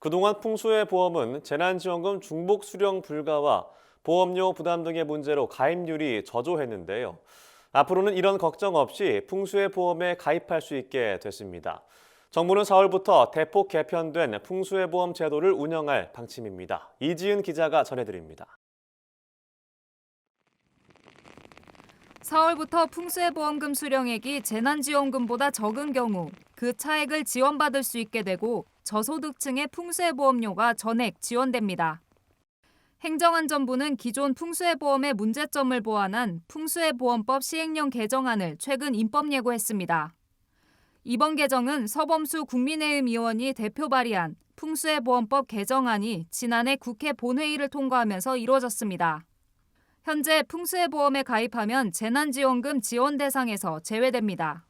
그동안 풍수의 보험은 재난지원금 중복 수령 불가와 보험료 부담 등의 문제로 가입률이 저조했는데요. 앞으로는 이런 걱정 없이 풍수의 보험에 가입할 수 있게 됐습니다. 정부는 4월부터 대폭 개편된 풍수의 보험 제도를 운영할 방침입니다. 이지은 기자가 전해드립니다. 4월부터 풍수해보험금 수령액이 재난지원금보다 적은 경우 그 차액을 지원받을 수 있게 되고 저소득층의 풍수해보험료가 전액 지원됩니다. 행정안전부는 기존 풍수해보험의 문제점을 보완한 풍수해보험법 시행령 개정안을 최근 입법 예고했습니다. 이번 개정은 서범수 국민의힘 의원이 대표 발의한 풍수해보험법 개정안이 지난해 국회 본회의를 통과하면서 이루어졌습니다. 현재 풍수해보험에 가입하면 재난지원금 지원 대상에서 제외됩니다.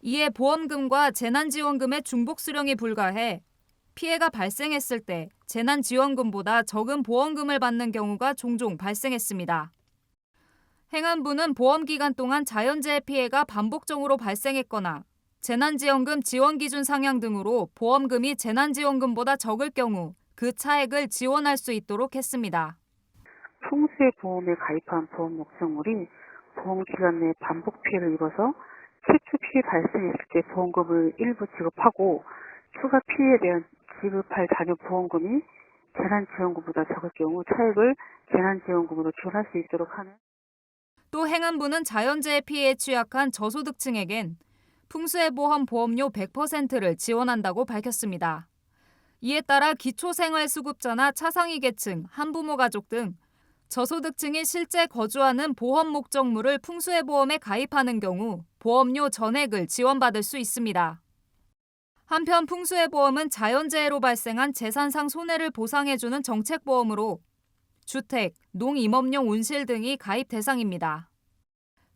이에 보험금과 재난지원금의 중복 수령이 불가해 피해가 발생했을 때 재난지원금보다 적은 보험금을 받는 경우가 종종 발생했습니다. 행안부는 보험 기간 동안 자연재해 피해가 반복적으로 발생했거나 재난지원금 지원 기준 상향 등으로 보험금이 재난지원금보다 적을 경우 그 차액을 지원할 수 있도록 했습니다. 풍수의 보험에 가입한 보험 목적물이 보험 기간 내 반복 피해를 입어서 최초 피해 발생했을 때 보험금을 일부 지급하고 추가 피해에 대한 지급할 잔여 보험금이 재난지원금보다 적을 경우 차액을 재난지원금으로 지원할 수 있도록 하는 또 행안부는 자연재해 피해에 취약한 저소득층에겐 풍수해보험 보험료 100%를 지원한다고 밝혔습니다. 이에 따라 기초생활수급자나 차상위 계층, 한부모 가족 등 저소득층이 실제 거주하는 보험 목적물을 풍수해보험에 가입하는 경우 보험료 전액을 지원받을 수 있습니다. 한편 풍수해보험은 자연재해로 발생한 재산상 손해를 보상해주는 정책보험으로 주택, 농임업용 온실 등이 가입 대상입니다.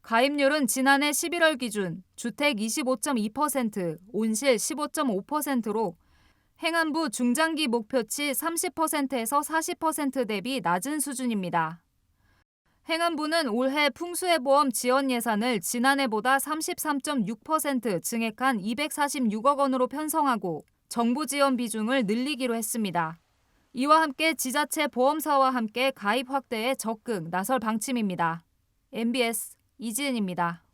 가입률은 지난해 11월 기준 주택 25.2%, 온실 15.5%로 행안부 중장기 목표치 30%에서 40% 대비 낮은 수준입니다. 행안부는 올해 풍수해보험 지원 예산을 지난해보다 33.6% 증액한 246억 원으로 편성하고 정부 지원 비중을 늘리기로 했습니다. 이와 함께 지자체 보험사와 함께 가입 확대에 적극 나설 방침입니다. MBS 이지은입니다.